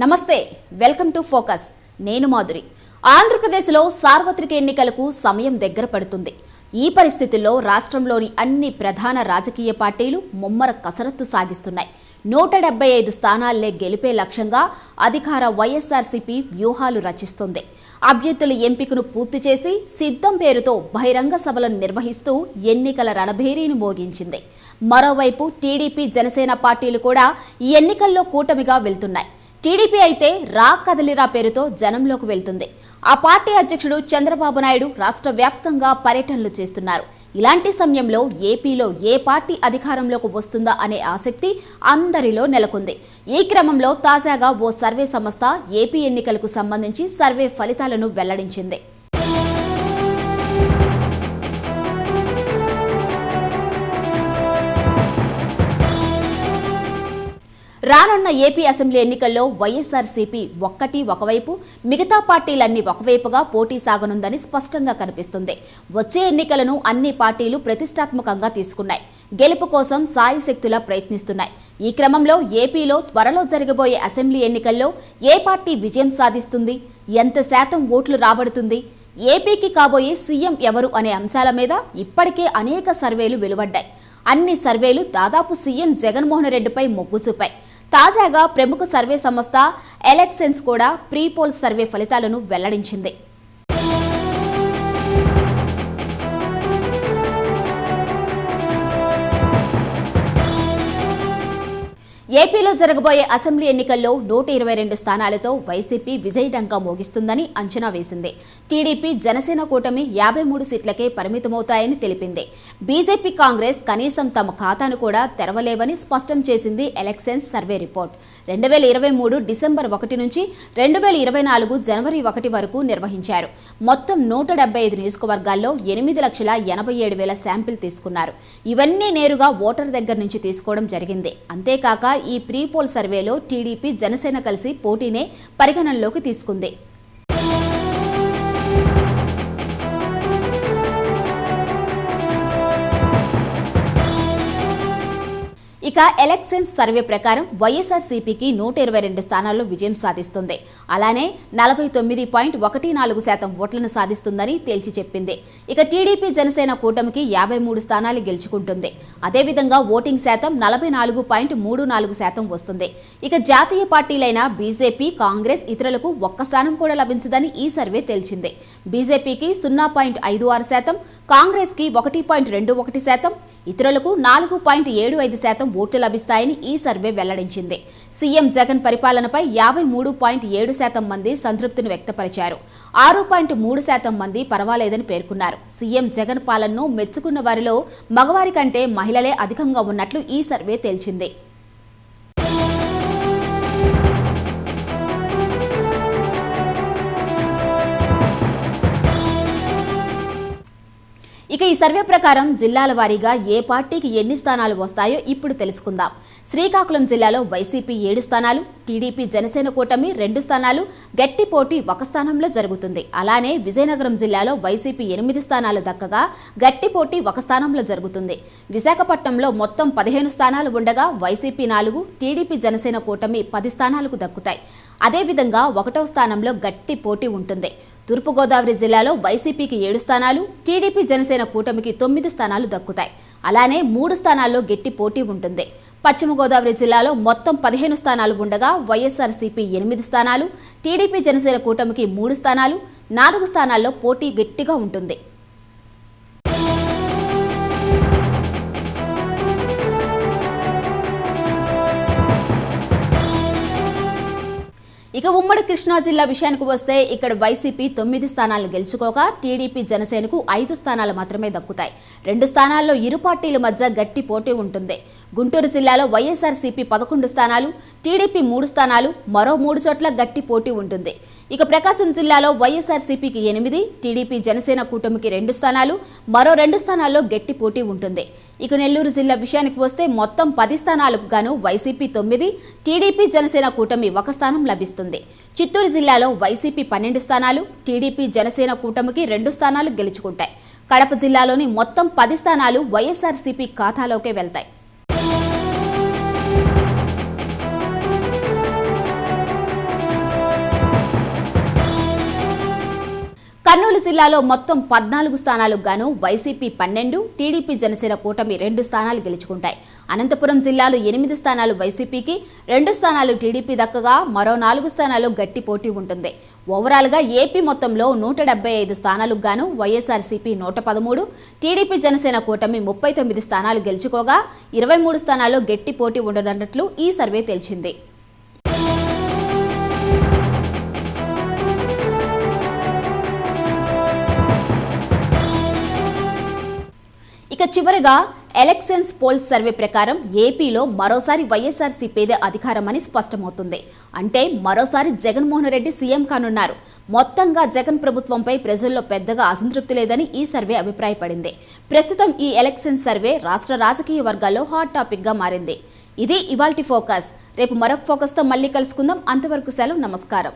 నమస్తే welcome to focus. నేను మాధురి. ఆంధ్రప్రదేశ్లో సార్వత్రిక ఎన్నికలకు సమయం దగ్గర పడుతుంది. ఈ పరిస్థితుల్లో రాష్ట్రంలోని అన్ని ప్రధాన రాజకీయ పార్టీలు ముమ్మర కసరత్తు సాగిస్తున్నాయి. నూట డెబ్బై ఐదు స్థానాల్లే గెలిపే లక్ష్యంగా అధికార వైఎస్ఆర్సీపీ వ్యూహాలు రచిస్తుంది. అభ్యర్థుల ఎంపికను పూర్తి చేసి సిద్ధం పేరుతో బహిరంగ సభలను నిర్వహిస్తూ ఎన్నికల రణభేరీని మోగించింది. మరోవైపు టీడీపీ జనసేన పార్టీలు కూడా ఈ ఎన్నికల్లో కూటమిగా వెళ్తున్నాయి. టీడీపీ అయితే రా కదలిరా పేరుతో జనంలోకి వెళ్తుంది. ఆ పార్టీ అధ్యక్షుడు చంద్రబాబు నాయుడు రాష్ట్ర వ్యాప్తంగా పర్యటనలు చేస్తున్నారు. ఇలాంటి సమయంలో ఏపీలో ఏ పార్టీ అధికారంలోకి వస్తుందా అనే ఆసక్తి అందరిలో నెలకొంది. ఈ క్రమంలో తాజాగా ఓ సర్వే సంస్థ ఏపీ ఎన్నికలకు సంబంధించి సర్వే ఫలితాలను వెల్లడించింది. రానున్న ఏపీ అసెంబ్లీ ఎన్నికల్లో వైఎస్ఆర్సీపీ ఒక్కటి ఒకవైపు మిగతా పార్టీలన్నీ ఒకవైపుగా పోటీ సాగనుందని స్పష్టంగా కనిపిస్తుంది. వచ్చే ఎన్నికలను అన్ని పార్టీలు ప్రతిష్టాత్మకంగా తీసుకున్నాయి. గెలుపు కోసం సాయశక్తులా ప్రయత్నిస్తున్నాయి. ఈ క్రమంలో ఏపీలో త్వరలో జరగబోయే అసెంబ్లీ ఎన్నికల్లో ఏ పార్టీ విజయం సాధిస్తుంది? ఎంత శాతం ఓట్లు రాబడుతుంది? ఏపీకి కాబోయే సీఎం ఎవరు అనే అంశాల మీద ఇప్పటికే అనేక సర్వేలు వెలువడ్డాయి. అన్ని సర్వేలు దాదాపు సీఎం జగన్మోహన్ రెడ్డిపై మొగ్గు చూపాయి. తాజాగా ప్రముఖ సర్వే సంస్థ ఎలక్షన్స్ కూడా ప్రీపోల్ సర్వే ఫలితాలను వెల్లడించింది. ఏపీ ఏపీలో జరగబోయే అసెంబ్లీ ఎన్నికల్లో నూట ఇరవై రెండు స్థానాలతో వైసీపీ విజయడంకా మోగిస్తుందని అంచనా వేసింది. టీడీపీ జనసేన కూటమి యాభై మూడు సీట్లకే పరిమితమవుతాయని తెలిపింది. బీజేపీ కాంగ్రెస్ కనీసం తమ ఖాతాను కూడా తెరవలేవని స్పష్టం చేసింది ఎలక్షన్స్ సర్వే రిపోర్ట్. రెండు వేల ఇరవై మూడు డిసెంబర్ ఒకటి నుంచి రెండు వేల ఇరవై నాలుగు జనవరి ఒకటి వరకు నిర్వహించారు. మొత్తం నూట డెబ్బై ఐదు నియోజకవర్గాల్లో ఎనిమిది లక్షల ఎనభై ఏడు వేల శాంపిల్ తీసుకున్నారు. ఇవన్నీ నేరుగా ఓటర్ దగ్గర నుంచి తీసుకోవడం జరిగింది. అంతేకాక ఈ ప్రీపోల్ సర్వేలో టీడీపీ జనసేన కలిసి పోటీనే పరిగణనలోకి తీసుకుంది. ఇక ఎలక్షన్స్ సర్వే ప్రకారం వైఎస్ఆర్సీపీకి నూట ఇరవై రెండు స్థానాల్లో విజయం సాధిస్తుంది. అలానే నలభై తొమ్మిది పాయింట్ ఒకటి నాలుగు శాతం ఓట్లను సాధిస్తుందని తేల్చి చెప్పింది. ఇక టీడీపీ జనసేన కూటమికి యాభై మూడు స్థానాలు గెలుచుకుంటుంది. అదేవిధంగా ఓటింగ్ శాతం నలభై నాలుగు పాయింట్ మూడు నాలుగు శాతం వస్తుంది. ఇక జాతీయ పార్టీలైన బీజేపీ కాంగ్రెస్ ఇతరులకు ఒక్క స్థానం కూడా లభించదని ఈ సర్వే తేల్చింది బీజేపీకి సున్నా పాయింట్ ఐదు ఆరు శాతం కాంగ్రెస్కి ఒకటి పాయింట్ రెండు ఒకటి శాతం ఇతరులకు నాలుగు పాయింట్ ఏడు ఐదు శాతం ఓట్లు లభిస్తాయని ఈ సర్వే వెల్లడించింది. సీఎం జగన్ పరిపాలనపై యాభై మూడు పాయింట్ ఏడు శాతం మంది సంతృప్తిని వ్యక్తపరిచారు. ఆరు పాయింట్ మూడు శాతం మంది పర్వాలేదని పేర్కొన్నారు. సీఎం జగన్ పాలనను మెచ్చుకున్న వారిలో మగవారి కంటే మహిళలే అధికంగా ఉన్నట్లు ఈ సర్వే తేల్చింది. ఇక ఈ సర్వే ప్రకారం జిల్లాల వారీగా ఏ పార్టీకి ఎన్ని స్థానాలు వస్తాయో ఇప్పుడు తెలుసుకుందాం. శ్రీకాకుళం జిల్లాలో వైసీపీ ఏడు స్థానాలు టీడీపీ జనసేన కూటమి రెండు స్థానాలు గట్టి పోటీ ఒక స్థానంలో జరుగుతుంది. అలానే విజయనగరం జిల్లాలో వైసీపీ ఎనిమిది స్థానాలు దక్కగా గట్టి పోటీ ఒక స్థానంలో జరుగుతుంది. విశాఖపట్నంలో మొత్తం పదిహేను స్థానాలు ఉండగా వైసీపీ నాలుగు టీడీపీ జనసేన కూటమి పది స్థానాలకు దక్కుతాయి. అదేవిధంగా ఒకటో స్థానంలో గట్టి పోటీ ఉంటుంది. తూర్పుగోదావరి జిల్లాలో వైసీపీకి ఏడు స్థానాలు టీడీపీ జనసేన కూటమికి తొమ్మిది స్థానాలు దక్కుతాయి. అలానే మూడు స్థానాల్లో గట్టి పోటీ ఉంటుంది. పశ్చిమ గోదావరి జిల్లాలో మొత్తం పదిహేను స్థానాలు ఉండగా వైఎస్ఆర్సీపీ ఎనిమిది స్థానాలు టీడీపీ జనసేన కూటమికి మూడు స్థానాలు నాలుగు స్థానాల్లో పోటీ గట్టిగా ఉంటుంది. ఇక ఉమ్మడి కృష్ణా జిల్లా విషయానికి వస్తే ఇక్కడ వైసీపీ తొమ్మిది స్థానాలు గెలుచుకోగా టీడీపీ జనసేనకు ఐదు స్థానాలు మాత్రమే దక్కుతాయి. రెండు స్థానాల్లో ఇరు పార్టీల మధ్య గట్టి పోటీ ఉంటుంది. గుంటూరు జిల్లాలో వైఎస్ఆర్సీపీ పదకొండు స్థానాలు టీడీపీ మూడు స్థానాలు మరో మూడు చోట్ల గట్టి పోటీ ఉంటుంది. ఇక ప్రకాశం జిల్లాలో వైఎస్ఆర్సీపీకి ఎనిమిది టీడీపీ జనసేన కూటమికి రెండు స్థానాలు మరో రెండు స్థానాల్లో గట్టి పోటీ ఉంటుంది. ఇక నెల్లూరు జిల్లా విషయానికి వస్తే మొత్తం పది స్థానాలకు గాను వైసీపీ తొమ్మిది టీడీపీ జనసేన కూటమి ఒక స్థానం లభిస్తుంది. చిత్తూరు జిల్లాలో వైసీపీ పన్నెండు స్థానాలు టీడీపీ జనసేన కూటమికి రెండు స్థానాలు గెలుచుకుంటాయి. కడప జిల్లాలోని మొత్తం పది స్థానాలు వైఎస్ఆర్సీపీ ఖాతాలోకే వెళ్తాయి. జిల్లాలో మొత్తం పద్నాలుగు స్థానాలకు గాను వైసీపీ పన్నెండు టీడీపీ జనసేన కూటమి రెండు స్థానాలు గెలుచుకుంటాయి. అనంతపురం జిల్లాలో ఎనిమిది స్థానాలు వైసీపీకి రెండు స్థానాలు టీడీపీ దక్కగా మరో నాలుగు స్థానాలు గట్టి పోటీ ఉంటుంది. ఓవరాల్గా ఏపీ మొత్తంలో నూట డెబ్బై ఐదు స్థానాలకు గాను వైఎస్ఆర్సీపీ నూట పదమూడు టీడీపీ జనసేన కూటమి ముప్పై తొమ్మిది స్థానాలు గెలుచుకోగా ఇరవై మూడు స్థానాల్లో గట్టి పోటీ ఉండనున్నట్లు ఈ సర్వే తేల్చింది ఇక చివరగా ఎలక్షన్స్ పోల్స్ సర్వే ప్రకారం ఏపీలో మరోసారి వైఎస్ఆర్సీపీదే అధికారమని స్పష్టమవుతుంది. అంటే మరోసారి జగన్మోహన్ రెడ్డి సీఎం కానున్నారు. మొత్తంగా జగన్ ప్రభుత్వంపై ప్రజల్లో పెద్దగా అసంతృప్తి లేదని ఈ సర్వే అభిప్రాయపడింది. ప్రస్తుతం ఈ ఎలక్షన్ సర్వే రాష్ట్ర రాజకీయ వర్గాల్లో హాట్ టాపిక్గా మారింది. ఇది ఇవాల్టి ఫోకస్. రేపు మరొక ఫోకస్తో మళ్ళీ కలుసుకుందాం. అంతవరకు సెలవు నమస్కారం.